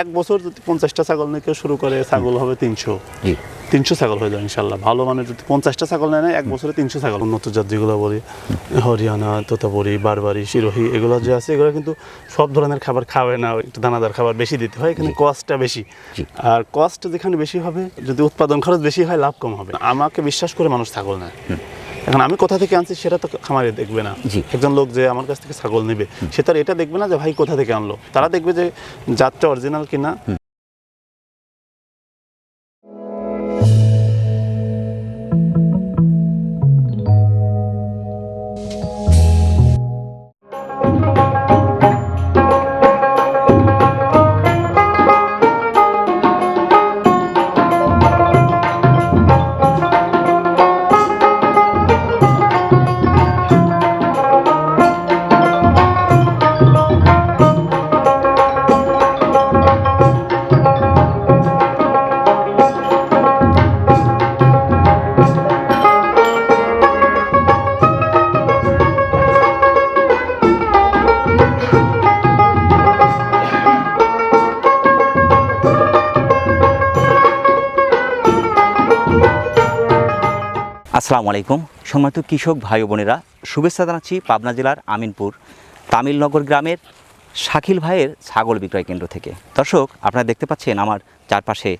এক বছর যদি পঞ্চাশটা ছাগল নিয়ে কেউ শুরু করে ছাগল হবে তিনশো। তিনশো ছাগল হয়ে যায় ইনশাল্লাহ। ভালো মানে যদি পঞ্চাশটা ছাগল নেয় না এক বছরে তিনশো ছাগল। উন্নত জাত যেগুলো বলি হরিয়ানা তোতাপুরি বারবারি শিরোহি এগুলো যে আছে এগুলো কিন্তু সব ধরনের খাবার খাওয়ায় না একটু দানাদার খাবার বেশি দিতে হয় এখানে কস্টটা বেশি। আর কস্ট যেখানে বেশি হবে যদি উৎপাদন খরচ বেশি হয় লাভ কম হবে। আমাকে বিশ্বাস করে মানুষ ছাগল নেয়। এখন আমি কোথা থেকে আনছি সেটা তো খামারে দেখবে না। একজন লোক যে আমার কাছ থেকে ছাগল নেবে সে তার এটা দেখবে না যে ভাই কোথা থেকে আনলো। তারা দেখবে যে জাতটা অরিজিনাল কিনা আসসালামু আলাইকুম। সম্মানিত কৃষক ভাই বোনেরা, শুভেচ্ছা জানাচ্ছি পাবনা জেলার আমিনপুর, তামিলনগর গ্রামের শাকিল ভাইয়ের ছাগল বিক্রয় কেন্দ্র থেকে। দর্শক, আপনারা দেখতে পাচ্ছেন আমার চারপাশে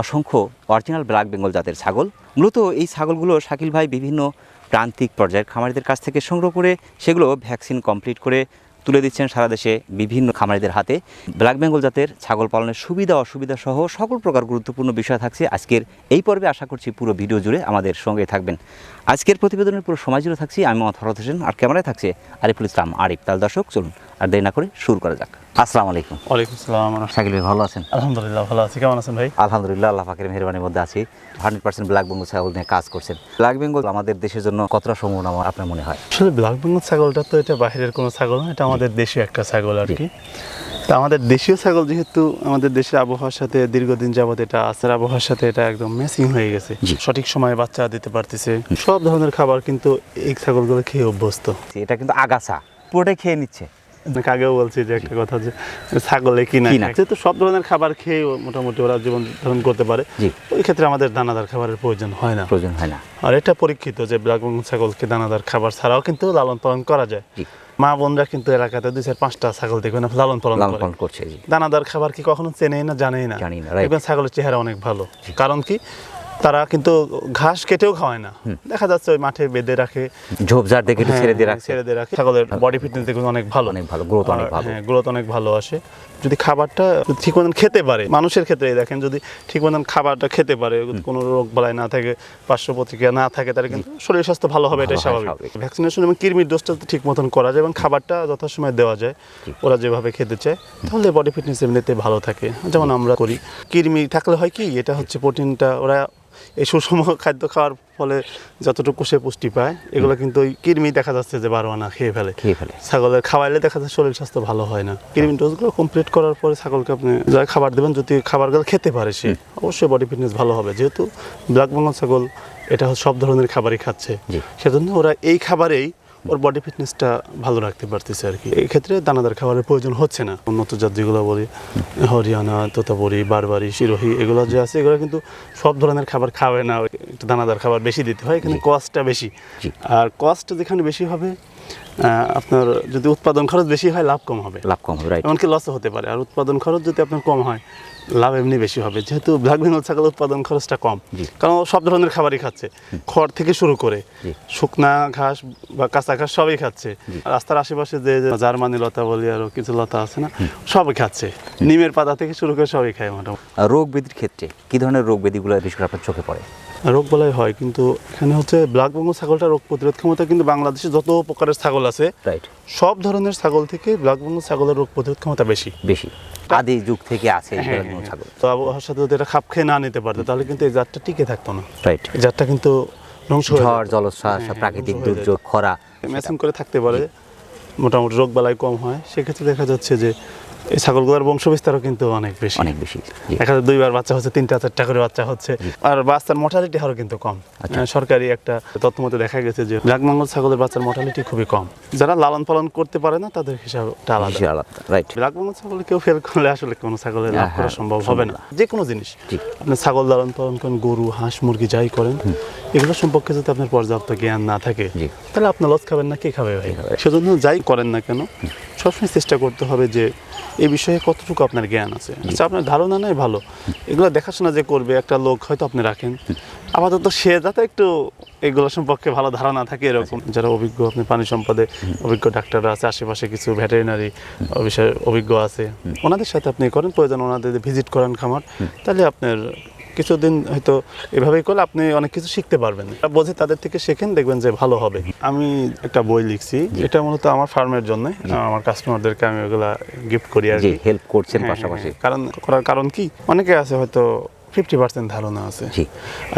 অসংখ্য অরিজিনাল ব্ল্যাক বেঙ্গল জাতের ছাগল। মূলত এই ছাগলগুলো শাকিল ভাই বিভিন্ন প্রান্তিক পর্যায়ের খামারিদের কাছ থেকে সংগ্রহ করে সেগুলো ভ্যাকসিন কমপ্লিট করে তুলে দিচ্ছেন সারা দেশে বিভিন্ন খামারিদের হাতে। ব্ল্যাক বেঙ্গল জাতের ছাগল পালনের সুবিধা, অসুবিধা সহ সকল প্রকার গুরুত্বপূর্ণ বিষয় থাকছে আজকের এই পর্বে। আশা করছি পুরো ভিডিও জুড়ে আমাদের সঙ্গে থাকবেন। আজকের প্রতিবেদনের পুরো সময় জুড়ে থাকছি। আমি মত হরত হোসেন, আর ক্যামেরায় থাকছে আরিফুল ইসলাম, আরিফ তাল। দর্শক, চলুন আর দেরি না করে শুরু করা যাক। আসসালামু আলাইকুম। ওয়ালাইকুম সালাম শাকিল ভাই ভালো আছেন? আলহামদুলিল্লাহ ভালো আছি। কেমন আছেন ভাই? আলহামদুলিল্লাহ আল্লাহ পাকের মেহরবানির মধ্যে আছি। হান্ড্রেড পার্সেন্ট ব্ল্যাক বেঙ্গল ছাগল নিয়ে কাজ করছেন। ব্ল্যাক বেঙ্গল আমাদের দেশের জন্য কতটা সম্ভাবনা আমার আপনার মনে হয়? আসলে ব্ল্যাক বেঙ্গল ছাগলটা তো এটা বাইরের কোনো ছাগল না এটা আমাদের দেশীয় একটা ছাগল আর কি। তা আমাদের দেশীয় ছাগল যেহেতু আমাদের দেশের আবহাওয়ার সাথে দীর্ঘদিন যাবত এটা আসার আবহাওয়ার সাথে এটা একদম ম্যাচিং হয়ে গেছে। সঠিক সময়ে বাচ্চা দিতে পারতেছে। সব ধরনের খাবার কিন্তু এই ছাগলগুলো খেয়ে অভ্যস্ত। এটা কিন্তু আগাছা। পুরোটাই খেয়ে নিচ্ছে। আগেও বলছি যে একটা কথা যে ছাগলে কি না কি না। খায়। যেহেতু সব ধরনের খাবার খেয়ে মোটামুটি ওরা জীবন ধারণ করতে পারে ওই ক্ষেত্রে আমাদের দানাদার খাবারের প্রয়োজন হয় না। প্রয়োজন হয় না। আর এটা পরীক্ষিত যে ব্ল্যাক বেঙ্গল ছাগলকে দানাদার খাবার ছাড়াও কিন্তু লালন পালন করা যায়। মা বোনরা কিন্তু এলাকাতে দুই চার পাঁচটা ছাগল দেখবেন লালন পালন লালন পালন করছে দানাদার খাবার কি কখনো চেনেই না জানেই না. দেখবেন ছাগলের চেহারা অনেক ভালো। কারণ কি? তারা কিন্তু ঘাস কেটেও খাওয়ায় না। দেখা যাচ্ছে ওই মাঠে বেঁধে রাখে। ঝোপঝাড় দেখে ছেড়ে দিয়ে রাখে ছেড়ে দিয়ে রাখে। ছাগলের বডি ফিটনেস দেখুন অনেক ভালো। অনেক ভালো, গ্রোথ অনেক ভালো। হ্যাঁ গ্রোথ অনেক ভালো আসে। যদি খাবারটা ঠিক মতন খেতে পারে মানুষের ক্ষেত্রে দেখেন যদি ঠিক মতন খাবারটা খেতে পারে কোনো রোগ বালাই না থাকে পার্শ্ব প্রতিক্রিয়া না থাকে তাহলে কিন্তু শরীর স্বাস্থ্য ভালো হবে এটাই হয়, স্বাভাবিক। ভ্যাকসিনেশন এবং কৃমির ডোজটা ঠিক মতন করা যায় এবং খাবারটা যথাসময় দেওয়া যায় ওরা যেভাবে খেতে চায় তাহলে বডি ফিটনেস এমনিতে ভালো থাকে। যেমন আমরা করি কৃমি থাকলে হয় কি এটা হচ্ছে প্রোটিনটা ওরা এই সুষম খাদ্য খাওয়ার ফলে যতটুকু সে পুষ্টি পায় এগুলো কিন্তু ওই কৃমি দেখা যাচ্ছে যে বারো আনা খেয়ে ফেলে। খেয়ে ফেলে। ছাগলের খাওয়াইলে দেখা যাচ্ছে শরীর স্বাস্থ্য ভালো হয় না। কৃমি ডোজগুলো কমপ্লিট করার পরে ছাগলকে আপনি যা খাবার দেবেন যদি খাবারগুলো খেতে পারে সে অবশ্যই বডি ফিটনেস ভালো হবে। যেহেতু ব্ল্যাক বেঙ্গল ছাগল এটা হচ্ছে সব ধরনের খাবারই খাচ্ছে। সেজন্য ওরা এই খাবারেই ওর বডি ফিটনেসটা ভালো রাখতে পারতেছে আর কি। এক্ষেত্রে ক্ষেত্রে দানাদার খাবারের প্রয়োজন হচ্ছে না। উন্নত জাত যেগুলো বলি হরিয়ানা তোতাপুরি বারবারি শিরোহী এগুলো যে আছে এগুলো কিন্তু সব ধরনের খাবার খাওয়ায় না। একটু দানাদার খাবার বেশি দিতে হয় এখানে কস্টটা বেশি। আর কস্ট যেখানে বেশি হবে আপনার যদি উৎপাদন খরচ বেশি হয় লাভ কম হবে। লাভ কম হবে রাইট এমনকি লসও হতে পারে। আর উৎপাদন খরচ যদি আপনার কম হয় লাভ এমনি বেশি হবে। যেহেতু ব্ল্যাক বেঙ্গল ছাগল উৎপাদন খরচটা কম কারণ সব ধরনের খাবারই খাচ্ছে। খড় থেকে শুরু করে শুকনা ঘাস বা কাঁচা ঘাস সবই খাচ্ছে। রাস্তার আশেপাশে যে জার্মানি লতা বলি আরও কিছু লতা আছে না সবই খাচ্ছে। নিমের পাতা থেকে শুরু করে সবই খায় মোটামুটি। রোগ ব্যাধির ক্ষেত্রে কি ধরনের রোগ ব্যাধিগুলো বেশি করে আপনার চোখে পড়ে? রোগ বলাই হয় কিন্তু এখানে হচ্ছে ব্ল্যাক বেঙ্গল ছাগলটা রোগ প্রতিরোধ ক্ষমতা কিন্তু বাংলাদেশে যত প্রকারের ছাগল আছে রাইট সব ধরনের ছাগল থেকে ব্ল্যাক বেঙ্গল ছাগলের রোগ প্রতিরোধ ক্ষমতা বেশি। বেশি। আদি যুগ থেকে আছে হ্যাঁ, বেঙ্গল ছাগল। তো আবহাওয়ার সাথে যদি এটা খাপ খেয়ে না নিতে পারতো তাহলে কিন্তু এই জাতটা টিকে থাকতো না। রাইট এই জাতটা কিন্তু ধ্বংস হয়ে ঝড় জলোচ্ছ্বাস হ্যাঁ, প্রাকৃতিক দুর্যোগ খরা ম্যাচিং করে থাকতে পারে মোটামুটি রোগ বালাই কম হয় সেক্ষেত্রে দেখা যাচ্ছে যে এই ছাগলগুলোর বংশ বিস্তারও কিন্তু অনেক বেশি। অনেক বেশি হাজার দুইবার বাচ্চা হচ্ছে তিনটা চারটা করে বাচ্চা হচ্ছে। আর বাচ্চার মর্টালিটি হারও কিন্তু কম। আচ্ছা। সরকারি একটা তথ্য মতে দেখা গেছে যে ব্ল্যাকমাঙ্গল ছাগলের বাচ্চার মর্টালিটি খুবই কম। যারা লালন পালন করতে পারে না তাদের হিসাবটা আলাদা। আলাদা রাইট ব্ল্যাকমাঙ্গল ছাগল কেউ ফেল করলে আসলে কোনো ছাগলের লাভ হ্যাঁ, করা হ্যাঁ, সম্ভব হবে না। যে কোনো জিনিস। আপনি ছাগল লালন পালন করেন গরু হাঁস মুরগি যাই করেন এগুলো সম্পর্কে যদি আপনার পর্যাপ্ত জ্ঞান না থাকে তাহলে আপনি লস খাবেন না কে খাবে ভাই? সেজন্য যাই করেন না কেন সবসময় চেষ্টা করতে হবে যে এই বিষয়ে কতটুকু আপনার জ্ঞান আছে। আচ্ছা আপনার ধারণা নাই ভালো। এগুলো দেখাশোনা যে করবে, একটা লোক হয়তো আপনি রাখেন। আপাতত সে যাতে একটু এগুলো সম্পর্কে ভালো ধারণা থাকে এরকম। যারা অভিজ্ঞ, আপনি পানি সম্পদে অভিজ্ঞ ডাক্তাররা আছে, আশেপাশে কিছু ভেটেরিনারি বিষয়ে অভিজ্ঞ আছে, ওনাদের সাথে আপনি করেন। প্রয়োজন ওনাদের ভিজিট করেন খামার, তাহলে আপনার কিছুদিন হয়তো এভাবেই করলে আপনি অনেক কিছু শিখতে পারবেন। বোঝে তাদের থেকে শেখেন দেখবেন যে ভালো হবে। আমি একটা বই লিখছি এটা মূলত আমার ফার্মের জন্য। আমার কাস্টমারদেরকে আমি ওগুলা গিফট করি আর কি। হেল্প করছেন হ্যাঁ, পাশাপাশি। হ্যাঁ, কারণ করার কারণ কি? অনেকে আছে হয়তো ফিফটি পার্সেন্ট ধারণা আছে।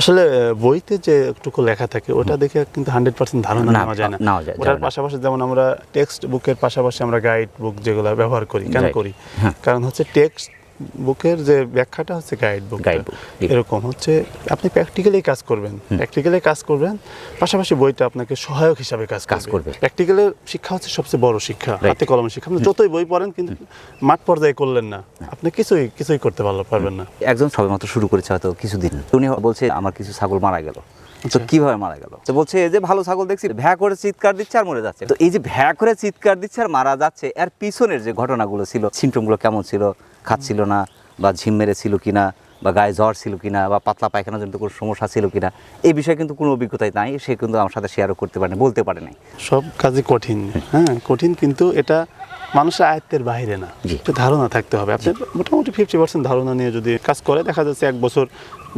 আসলে বইতে যে একটুকু লেখা থাকে ওটা দেখে কিন্তু হান্ড্রেড পার্সেন্ট ধারণা নেওয়া যায় না। ওটার পাশাপাশি যেমন আমরা টেক্সট বুকের পাশাপাশি আমরা গাইড বুক যেগুলো ব্যবহার করি কেন করি? হ্যাঁ। কারণ হচ্ছে টেক্সট বুকের যে ব্যাখ্যাটা হচ্ছে গাইড বুক book, জি। এরকম হচ্ছে আপনি প্র্যাকটিক্যালি কাজ করবেন প্র্যাকটিক্যালি কাজ করবেন পাশাপাশি বইটা আপনাকে সহায়ক হিসাবে কাজ কাজ করবে। প্র্যাকটিক্যালের শিক্ষা হচ্ছে সবচেয়ে বড় শিক্ষা. হাতে কলমের শিক্ষা। আপনি যতই বই পড়েন কিন্তু মাঠ পর্যায়ে করলেন না আপনি কিছুই কিছুই করতে পারল- পারবেন না। একজন সবেমাত্র শুরু করেছে হয়তো কিছুদিন। উনি বলছে আমার কিছু ছাগল মারা গেল। তো আচ্ছা। কীভাবে মারা গেল? তো বলছে এই যে ভালো ছাগল দেখছি ভ্যা করে চিৎকার দিচ্ছে আর মরে যাচ্ছে। তো এই যে ভ্যা করে চিৎকার দিচ্ছে আর মারা যাচ্ছে এর পিছনের যে ঘটনাগুলো ছিল সিমটমগুলো কেমন ছিল? খাচ্ছিল না বা ঝিম মেরেছিল কিনা? বা গায়ে জ্বর ছিল কিনা? বা পাতলা পায়খানা জনিত কোনো সমস্যা ছিল কিনা? এই বিষয়ে কিন্তু কোনো অভিজ্ঞতাই নাই সে কিন্তু আমার সাথে শেয়ারও করতে পারে না বলতে পারে নাই সব কাজই কঠিন। হ্যাঁ কঠিন কিন্তু এটা মানুষের আয়ত্তের বাইরে না। ধারণা থাকতে হবে। আপনি মোটামুটি ফিফটি পার্সেন্ট ধারণা নিয়ে যদি কাজ করে দেখা যাচ্ছে এক বছর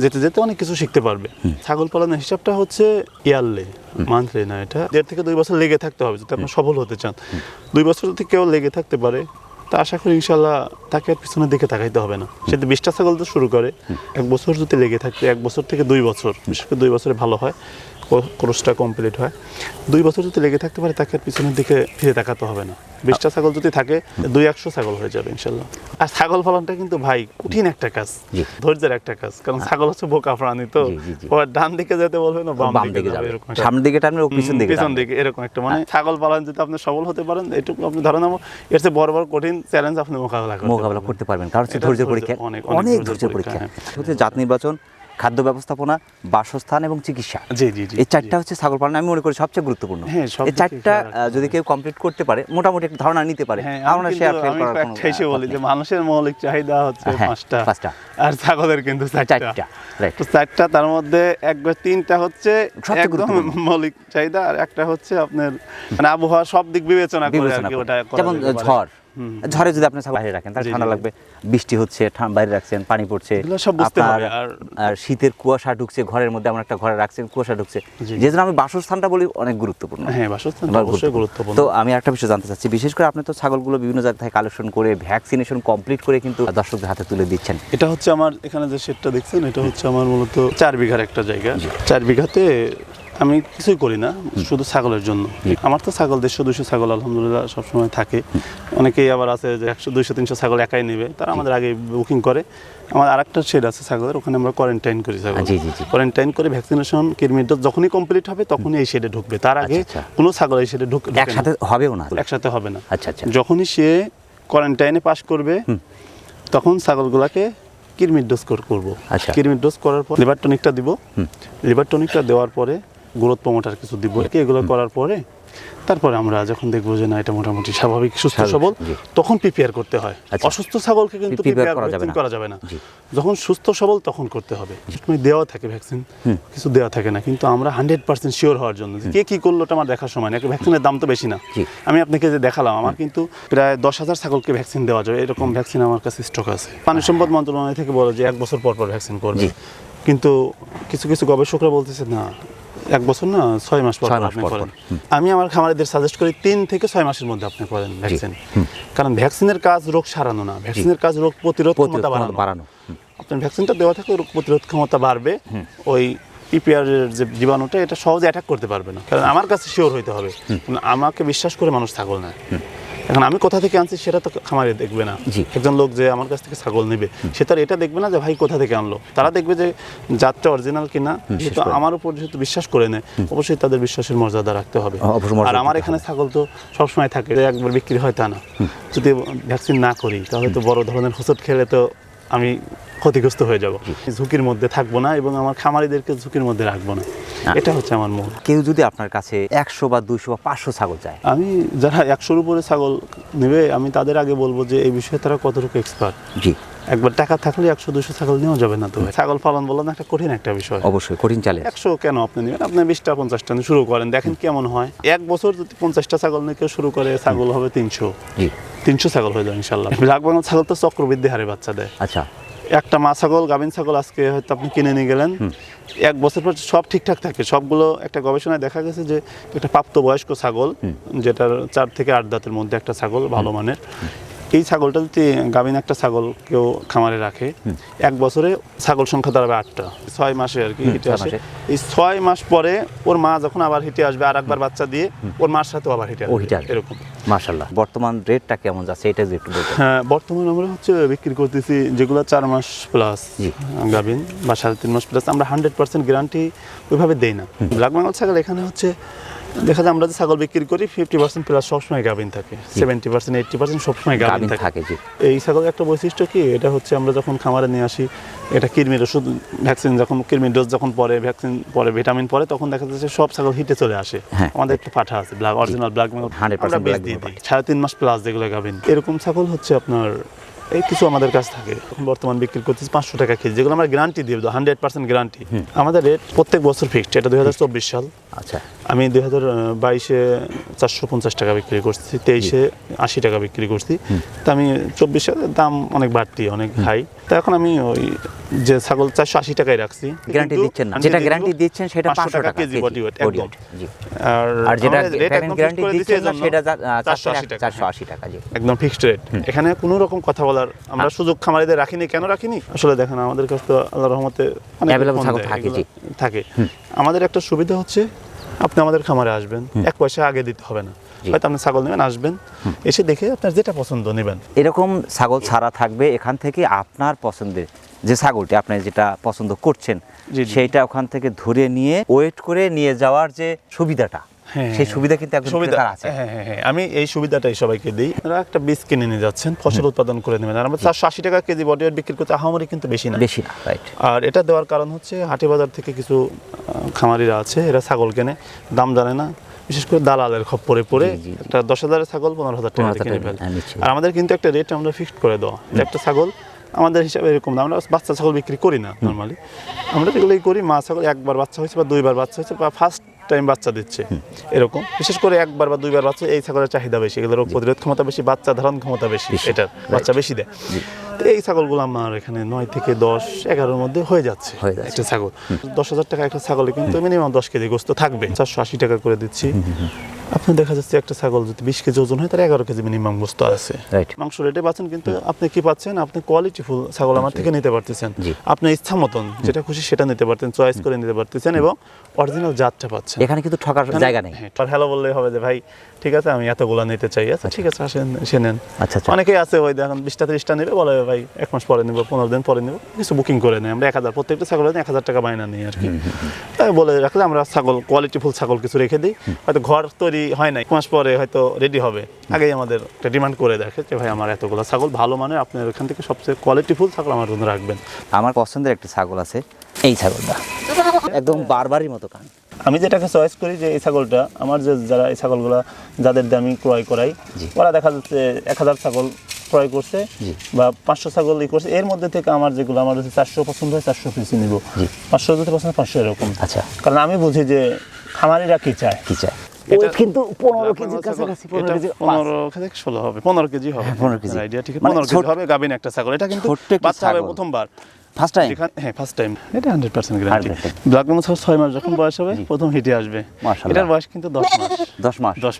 যেতে যেতে অনেক কিছু শিখতে পারবে। ছাগল পালনের হিসাবটা হচ্ছে ইয়ারলি মান্থলি না এটা। দেড় থেকে দুই বছর লেগে থাকতে হবে যদি আপনি সফল হতে চান। দুই বছর যদি কেউ লেগে থাকতে পারে তা আশা করি ইনশাল্লাহ তাকে আর পিছনের দিকে তাকাইতে হবে না। সে তো বিশটা ছাগল তো শুরু করে। এক বছর যদি লেগে থাকে এক বছর থেকে দুই বছর বিশেষ করে দুই বছরে ভালো হয় কোর্সটা কমপ্লিট হয়। দুই বছর যদি লেগে থাকতে পারে তাকে পিছনের দিকে ফিরে তাকাতে হবে না। বিশটা ছাগল যদি থাকে দুই একশো ছাগল হয়ে যাবে ইনশাল্লাহ। আর ছাগল পালনটা কিন্তু ভাই কঠিন একটা কাজ ধৈর্যের একটা কাজ। কারণ ছাগল হচ্ছে বোকা প্রাণী তো। ডান দিকে যেতে বলবে না বাম দিকে যাবে এরকম একটা- সামনের দিকে টানবে পিছন দিকে পিছন দিকে এরকম একটা মানে ছাগল পালন যদি আপনি সফল হতে পারেন এটুকু আপনি ধরে নেব এর চেয়ে বড় বড় কঠিন চ্যালেঞ্জ আপনি মোকাবেলা মোকাবেলা করতে পারবেন। কারণ ধৈর্যের ধৈর্য, পরীক্ষা অনেক- অনেক ধৈর্যের ধৈর্যের পরীক্ষা পরীক্ষা, হচ্ছে জাত নির্বাচন খাদ্য ব্যবস্থাপনা বাসস্থান এবং চিকিৎসা। জি জি জি। এই চারটা হচ্ছে ছাগল পালন। আমি মনে করি সবচেয়ে গুরুত্বপূর্ণ। হ্যাঁ, এই চারটা যদি কেউ কমপ্লিট করতে পারে মোটামুটি একটা ধারণা নিতে পারে। আমরা শেয়ার আমি করার কোনো একটা বলি যে মানুষের মৌলিক চাহিদা হচ্ছে হ্যাঁ, পাঁচটা। পাঁচটা। আর ছাগলের কিন্তু চারটা। চারটা তো চারটা তার মধ্যে এক বা তিনটা হচ্ছে একদম মৌলিক চাহিদা আর একটা হচ্ছে আপনার মানে আবহাওয়া সব দিক বিবেচনা করে আর কি ওটা যেমন ঝড়। ঝড়ে যদি আপনি বাইরে রাখেন তাহলে ঠান্ডা লাগবে বৃষ্টি হচ্ছে বাইরে রাখছেন পানি পড়ছে আপনার, আর- শীতের কুয়াশা ঢুকছে ঘরের মধ্যে আমরা একটা ঘরে রাখছেন কুয়াশা ঢুকছে। যে জন্য আমি বাসস্থানটা বলি অনেক গুরুত্বপূর্ণ। হ্যাঁ বাসস্থান অবশ্যই গুরুত্বপূর্ণ। তো আমি একটা বিষয় জানতে চাচ্ছি বিশেষ করে আপনি তো ছাগলগুলো বিভিন্ন জায়গায় কালেকশন করে ভ্যাকসিনেশন কমপ্লিট করে কিন্তু দর্শকদের হাতে তুলে দিচ্ছেন। এটা হচ্ছে আমার এখানে যে শেডটা দেখছেন এটা হচ্ছে আমার মূলত চার বিঘার একটা জায়গা। চার বিঘাতে আমি কিছুই করি না শুধু ছাগলের জন্য। আমার তো ছাগল দেড়শো দুশো ছাগল আলহামদুলিল্লাহ সবসময় থাকে। অনেকেই আবার আছে যে একশো দুইশো তিনশো ছাগল একাই নেবে। তারা আমাদের আগে বুকিং করে। আমার আরেকটা শেড আছে ছাগলের ওখানে আমরা কোয়ারেন্টাইন করি ছাগল। কোয়ারেন্টাইন করে ভ্যাকসিনেশন ডোজ যখনই কমপ্লিট হবে তখনই এই শেডে ঢুকবে। তার আগে আচ্ছা, আচ্ছা। কোনো ছাগল এই শেডে ঢুক ঢুকে না। একসাথে হবেও না। একসাথে হবে না। আচ্ছা আচ্ছা। যখনই সে কোয়ারেন্টাইনে পাস করবে তখন ছাগলগুলাকে কিরমির ডোজ করব। আচ্ছা। কিরমির ডোজ করার পর লিভার টনিকটা দিব। লিভার টনিকটা দেওয়ার পরে গ্রোথ প্রমোটার কিছু দিব। এগুলো করার পরে তারপরে আমরা যখন দেখব যে না এটা মোটামুটি স্বাভাবিক সুস্থ সবল তখন প্রিপেয়ার করতে হয়। আচ্ছা। অসুস্থ ছাগলকে কিন্তু প্রিপেয়ার করা যাবে না। যখন সুস্থ সবল তখন করতে হবে। দেওয়া থাকে ভ্যাকসিন কিছু দেওয়া থাকে না। কিন্তু আমরা হান্ড্রেড পার্সেন্ট শিওর হওয়ার জন্য কে কি করল আমার দেখার সময় না ভ্যাকসিনের দাম তো বেশি না। আমি আপনাকে যে দেখালাম আমার কিন্তু প্রায় দশ হাজার ছাগলকে ভ্যাকসিন দেওয়া যাবে এরকম ভ্যাকসিন আমার কাছে স্টক আছে। পানি সম্পদ মন্ত্রণালয় থেকে বলো যে এক বছর পর পর ভ্যাকসিন করবে। কিন্তু কিছু কিছু গবেষকরা বলতেছে না এক বছর না ছয় মাস পর আপনি করেন। আমি আমার খামারিদের সাজেস্ট করি তিন থেকে ছয় মাসের মধ্যে আপনি করেন ভ্যাকসিন কারণ ভ্যাকসিনের কাজ রোগ সারানো না। ভ্যাকসিনের কাজ রোগ প্রতিরোধ ক্ষমতা বাড়ানো। আপনার ভ্যাকসিনটা দেওয়া থাকলে রোগ প্রতিরোধ ক্ষমতা বাড়বে। ওই পিপিআর এর যে জীবাণুটা এটা সহজে অ্যাটাক করতে পারবে না। কারণ আমার কাছে শিওর হইতে হবে। আমাকে বিশ্বাস করে মানুষ থাকল নেয়। এখন আমি কোথা থেকে আনছি সেটা তো খামারে দেখবে না। জি। একজন লোক যে আমার কাছ থেকে ছাগল নেবে সে তার এটা দেখবে না যে ভাই কোথা থেকে আনলো। তারা দেখবে যে জাতটা অরিজিনাল কিনা যেহেতু আমার উপর যেহেতু বিশ্বাস করে নেয় অবশ্যই তাদের বিশ্বাসের মর্যাদা রাখতে হবে। আর আমার এখানে ছাগল তো সবসময় থাকে যে একবার বিক্রি হয় তা না। যদি ভ্যাকসিন না করি তাহলে তো বড় ধরনের হোসট খেলে তো আমি ক্ষতিগ্রস্ত হয়ে যাব। ঝুঁকির মধ্যে থাকব না এবং আমার খামারিদেরকে ঝুঁকির মধ্যে রাখব না। এটা হচ্ছে আমার মূল। কেউ যদি আপনার কাছে একশো বা দুইশো বা পাঁচশো ছাগল চায়? আমি যারা একশোর উপরে ছাগল নেবে আমি তাদের আগে বলব যে এই বিষয়ে তারা কতটুকু এক্সপার্ট জি। একবার টাকা থাকলে একশো দুশো ছাগল নেওয়া যাবে না তো। ছাগল পালন বললাম একটা কঠিন একটা বিষয়। অবশ্যই কঠিন চালে একশো কেন আপনি নেবেন? আপনি বিশটা পঞ্চাশটা নিয়ে শুরু করেন দেখেন কেমন হয়। এক বছর যদি পঞ্চাশটা ছাগল নিয়ে শুরু করে ছাগল হবে তিনশো। জি। তিনশো ছাগল হয়ে যাবে ইনশাল্লাহ। রাগবাঙ্গল ছাগল তো চক্রবৃদ্ধি হারে বাচ্চা দেয়। আচ্ছা। একটা মা ছাগল গাভিন ছাগল আজকে হয়তো আপনি কিনে নিয়ে গেলেন। এক বছর পর সব ঠিকঠাক থাকে। সবগুলো একটা গবেষণায় দেখা গেছে যে একটা প্রাপ্তবয়স্ক ছাগল যেটার চার থেকে আট দাঁতের মধ্যে একটা ছাগল ভালো মানের। এই ছাগলটা যদি গাভিন একটা ছাগল কেউ খামারে রাখে এক বছরে ছাগল সংখ্যা দাঁড়াবে আটটা ছয় মাসে আর কি হিটে আসে। এই ছয় মাস পরে ওর মা যখন আবার হিটে আসবে আর একবার বাচ্চা দিয়ে ওর মার সাথেও আবার হিটে আসবে এরকম। মার্শাল্লাহ বর্তমান রেটটা কেমন যাচ্ছে এটা যদি একটু হ্যাঁ বর্তমান আমরা হচ্ছে বিক্রি করতেছি যেগুলো চার মাস প্লাস গাভিন বা সাড়ে তিন মাস প্লাস আমরা হান্ড্রেড পার্সেন্ট গ্যারান্টি ওইভাবে দেই না। ব্ল্যাক বেঙ্গল ছাগল এখানে হচ্ছে দেখা যায় আমরা যে ছাগল বিক্রি করি ফিফটি পার্সেন্ট প্লাস সবসময় গাভিন থাকে। সেভেন্টি পার্সেন্ট এইটটি পার্সেন্ট সবসময় গাভিন থাকে। এই ছাগলের একটা বৈশিষ্ট্য কি? এটা হচ্ছে আমরা যখন খামারে নিয়ে আসি এটা কিডনির ওষুধ ভ্যাকসিন যখন কিডনির ডোজ যখন পরে ভ্যাকসিন পরে ভিটামিন পরে তখন দেখা যাচ্ছে সব ছাগল হিটে চলে আসে। হ্যাঁ। আমাদের একটা পাঠা আছে ব্ল্যাক অরিজিনাল ব্ল্যাক বেঙ্গল 100% আমরা বেশ দিয়ে দিই। সাড়ে তিন মাস প্লাস যেগুলো গাভিন। এরকম ছাগল হচ্ছে আপনার এই কিছু আমাদের কাছ থাকে। এখন বর্তমান বিক্রি করতেছি পাঁচশো টাকা কেজি যেগুলো আমরা গ্যারান্টি দিয়ে দেবো হান্ড্রেড পার্সেন্ট গ্যারান্টি আমাদের রেট প্রত্যেক বছর ফিক্সড এটা দুই হাজার চব্বিশ সাল। আচ্ছা। আমি দুই হাজার বাইশে চারশো পঞ্চাশ টাকা বিক্রি করছি তেইশে আশি টাকা বিক্রি করছি। তা আমি চব্বিশে দাম অনেক বাড়তি অনেক হাই। তা এখন আমি ওই যে ছাগল চারশো আশি টাকায় রাখছি গ্যারান্টি দিচ্ছেন না। যেটা গ্যারান্টি দিচ্ছেন সেটা পাঁচশো টাকা কেজি weight, body একদম। আর যেটা গ্যারান্টি দিচ্ছেন না সেটা চারশো আশি টাকা। চারশো আশি টাকা জি। একদম ফিক্সড রেট এখানে কোনো রকম কথা বলার আমরা সুযোগ খামারিদের রাখিনি কেন রাখিনি? আসলে দেখেন আমাদের কাছে তো আল্লাহ রহমতে অনেক থাকে আমাদের একটা সুবিধা হচ্ছে আপনি আমাদের খামারে আসবেন এক পয়সা আগে দিতে হবে না। হয়তো আপনি ছাগল নেবেন আসবেন এসে দেখে আপনার যেটা পছন্দ নেবেন। এরকম ছাগল ছাড়া থাকবে এখান থেকে আপনার পছন্দের যে ছাগলটি আপনি যেটা পছন্দ করছেন। সেইটা ওখান থেকে ধরে নিয়ে ওয়েট করে নিয়ে যাওয়ার যে সুবিধাটা। সেই সুবিধা কিন্তু একজন সুবিধা। ক্রেতার আছে। হ্যাঁ হ্যাঁ হ্যাঁ। আমি এই সুবিধাটাই সবাইকে দিই। আপনারা একটা বীজ কিনে নিয়ে যাচ্ছেন ফসল উৎপাদন করে নেবেন। আর আমরা চারশো আশি টাকা কেজি বডি ওয়েট বিক্রি করতে আহামরি কিন্তু বেশি না। বেশি না রাইট আর এটা দেওয়ার কারণ হচ্ছে হাটে বাজার থেকে কিছু খামারিরা আছে এরা ছাগল কেনে। দাম জানে না। বিশেষ করে দালালের জি, জি, জি। একটা দশ হাজারের ছাগল পনেরো হাজার টাকা 15,000 কিনে ফেলে। হ্যাঁ, আর আমাদের কিন্তু একটা রেট আমরা ফিক্সড করে দেওয়া। একটা ছাগল আমাদের হিসাবে এরকম না। আমরা বাচ্চা ছাগল বিক্রি করি না নর্মালি আমরা যেগুলোই করি মা ছাগল একবার বাচ্চা হয়েছে বা দুইবার বাচ্চা হয়েছে বা ফার্স্ট টাইম বাচ্চা দিচ্ছে। এরকম। বিশেষ করে একবার বা দুইবার বাচ্চা এই ছাগলের চাহিদা বেশি। এগুলো রোগ প্রতিরোধ ক্ষমতা বেশি বাচ্চা ধারণ ক্ষমতা বেশি এটার বাচ্চা বেশি দেয়। তো এই ছাগলগুলো আমার এখানে নয় থেকে দশ এগারোর মধ্যে হয়ে যাচ্ছে হয়ে যাচ্ছে। একটা ছাগল। দশ হাজার টাকা একটা ছাগলে কিন্তু মিনিমাম দশ কেজি গোস্ত থাকবে। চারশো আশি টাকা করে দিচ্ছি। আপনি দেখা যাচ্ছে একটা ছাগল যদি বিশ কেজি ওজন হয় তার এগারো কেজি মিনিমাম গোস্ত আছে। মাংস রেটে পাচ্ছেন কিন্তু আপনি কি পাচ্ছেন? আপনি কোয়ালিটি ফুল ছাগল আমার থেকে নিতে পারতেছেন। আপনার ইচ্ছা মতন যেটা খুশি সেটা নিতে পারতেন চয়েস করে নিতে পারতেছেন এবং অরিজিনাল জাতটা পাচ্ছেন। এখানে কিন্তু ঠকার জায়গা নেই। হ্যাঁ, আর হ্যালো বললেই হবে যে ভাই ঠিক আছে আমি এতগুলা নিতে চাই। আচ্ছা ঠিক আছে আসেন সে নেন। আচ্ছা, আচ্ছা। অনেকেই আছে ওই দেখেন বিশটা ত্রিশটা নেবে বলে ভাই এক মাস পরে নেব পনেরো দিন পরে নেব। কিছু বুকিং করে নেই আমরা এক হাজার প্রত্যেকটা ছাগল এক হাজার টাকা বায়না নিই আর কি। তাই বলে রাখলে আমরা ছাগল কোয়ালিটি ফুল ছাগল কিছু রেখে দিই। হয়তো ঘর তৈরি হয় নাই। এক মাস পরে হয়তো রেডি হবে। আগেই আমাদের একটা ডিমান্ড করে দেখে যে ভাই আমার এতগুলো ছাগল ভালো মানে আপনার এখান থেকে সবচেয়ে কোয়ালিটি ফুল ছাগল আমার জন্য রাখবেন। আমার পছন্দের একটা ছাগল আছে এই ছাগলটা। একদম বারবারই মতো কান। আমি যেটাকে চয়েস করি যে এই ছাগলটা আমার যে যারা এই ছাগলগুলো যাদের দিয়ে আমি ক্রয় করাই। ওরা দেখা যাচ্ছে এক হাজার ছাগল ক্রয় করছে। বা পাঁচশো ছাগল ই করছে। এর মধ্যে থেকে আমার যেগুলো আমার যদি চারশো পছন্দ হয় চারশো পিসি নিব। পাঁচশো যদি পছন্দ পাঁচশো এরকম। আচ্ছা। কারণ আমি বুঝি যে খামারিরা কি চায়? কি চায়? কিন্তু পনেরো আপনার কাছাকাছি পনেরো এটা কেজি পনেরো থেকে ষোলো হবে পনেরো কেজি হবে। হ্যাঁ, 15 কেজি। আইডিয়া ঠিক আছে মানে পনেরো কেজি হবে গাবিন একটা ছাগল। এটা কিন্তু বাচ্চা হবে প্রথমবার। ফার্স্ট টাইম হ্যাঁ ফার্স্ট টাইম এটা হান্ড্রেড পার্সেন্ট গ্যারান্টি 100% ব্ল্যাক ছাগল ছয় মাস যখন বয়স হবে প্রথম হিটে আসবে। এটার বয়স কিন্তু দশ মাস। দশ মাস। দশ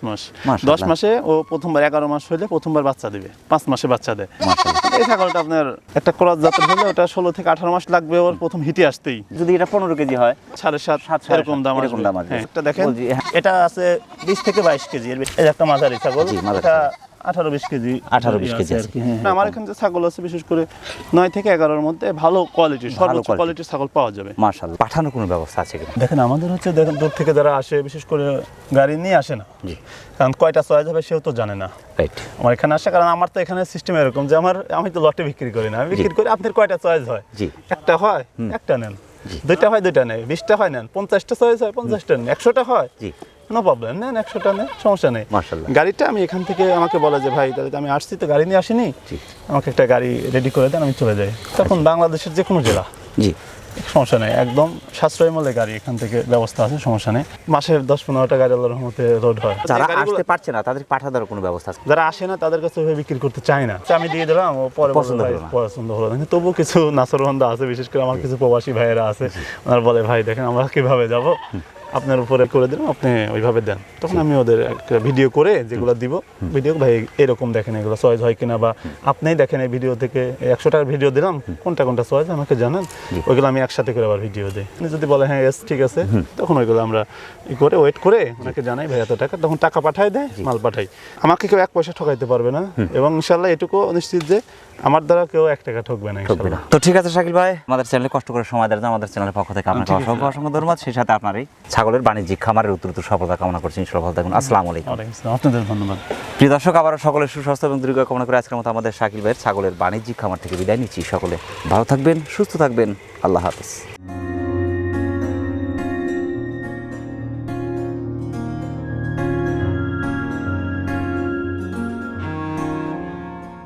মাস। দশ মাসে ও প্রথমবার এগারো মাস হইলে প্রথমবার বাচ্চা দেবে। পাঁচ মাসে বাচ্চা দেয়। এই ছাগলটা আপনার একটা ক্রস জাতের হলে ওটা ষোলো থেকে আঠারো মাস লাগবে ওর প্রথম হিটে আসতেই। যদি এটা পনেরো কেজি হয় সাড়ে সাত সাত, সাড়ে এরকম দাম এরকম দাম। হ্যাঁ, এটা দেখেন। হ্যাঁ। এটা আছে বিশ থেকে বাইশ কেজি। এর একটা মাঝারি ছাগল। এটা ছাগল। আঠারো বিশ কেজি 18 20 কেজি আর কি, হ্যাঁ, হ্যাঁ। আমার এখানে যে ছাগল আছে বিশেষ করে নয় থেকে এগারোর মধ্যে ভালো কোয়ালিটির সর্বোচ্চ কোয়ালিটির ছাগল পাওয়া যাবে। মার্শাল পাঠানোর কোনো ব্যবস্থা আছে কিনা? দেখেন আমাদের হচ্ছে দেখেন দূর থেকে যারা আসে বিশেষ করে গাড়ি নিয়ে আসে না কারণ কয়টা চয়েস হবে সেও তো জানে না। রাইট আমার এখানে আসে কারণ আমার তো এখানে সিস্টেম এরকম যে আমার আমি তো লটে বিক্রি করি না। আমি বিক্রি করি আপনার কয়টা চয়েস হয়? জি। একটা হয় একটা নেন। দুইটা হয় দুইটা নেই বিশটা হয় নেন। পঞ্চাশটা চয়েস হয় পঞ্চাশটা নেন। একশোটা হয়। জি। নো প্রবলেম নেন একশোটা নেন সমস্যা নেই। মার্শাল্লাহ গাড়িটা আমি এখান থেকে আমাকে বলে যে ভাই তাহলে আমি আসছি তো গাড়ি নিয়ে আসিনি। আমাকে একটা গাড়ি রেডি করে দেন আমি চলে যাই। তখন বাংলাদেশের যে কোনো জেলা। জি। সমস্যা নেই একদম সাশ্রয় মূল্যে গাড়ি এখান থেকে ব্যবস্থা আছে সমস্যা নেই। মাসের দশ পনেরোটা গাড়ি আল্লাহর রহমতে রোড হয়। যারা আসতে পারছে না তাদের পাঠা দেওয়ার কোনো ব্যবস্থা আছে? যারা আসে না তাদের কাছে ওইভাবে বিক্রি করতে চায় না। আমি দিয়ে দিলাম ও পরে পছন্দ হলো পছন্দ হলো না। কিন্তু তবু কিছু নাসরবন্ধা আছে বিশেষ করে আমার কিছু প্রবাসী ভাইয়েরা আছে ওনারা বলে ভাই দেখেন আমরা কীভাবে যাব? আপনার উপরে করে দিলাম আপনি ওইভাবে দেন। তখন আমি ওদের একটা ভিডিও করে যেগুলো দিব ভিডিও ভাই এরকম দেখেন এগুলো চয়েস হয় কিনা বা আপনিই দেখেন এই ভিডিও থেকে একশো টাকার ভিডিও দিলাম কোনটা কোনটা চয়েস আমাকে জানান। ওইগুলো আমি একসাথে করে আবার ভিডিও দিই। উনি যদি বলে হ্যাঁ এস ঠিক আছে তখন ওইগুলো আমরা ই করে ওয়েট করে ওনাকে জানাই ভাই এত টাকা? তখন টাকা পাঠায় দেয় মাল পাঠাই। আমাকে কেউ এক পয়সা ঠকাইতে পারবে না। এবং ইনশাল্লাহ এটুকু নিশ্চিত যে আমার দ্বারা কেউ এক টাকা ঠকবে না তো ঠিক আছে শাকিল ভাই আমাদের চ্যানেলে কষ্ট করে সময় দেওয়ার আমাদের চ্যানেলের পক্ষ থেকে আপনাকে অসংখ্য অসংখ্য ধন্যবাদ। সেই সাথে আপনার এই ছাগলের বাণিজ্যিক খামারের উত্তর উত্তর সফলতা কামনা করছি ইনশাল্লাহ ভালো থাকুন। আসসালামু আলাইকুম। আপনাদের ধন্যবাদ। প্রিয় দর্শক আবারও সকলের সুস্বাস্থ্য এবং দীর্ঘ কামনা করে আজকের মতো আমাদের শাকিল ভাইয়ের ছাগলের বাণিজ্যিক খামার থেকে বিদায় নিচ্ছি। সকলে ভালো থাকবেন সুস্থ থাকবেন। আল্লাহ হাফেজ।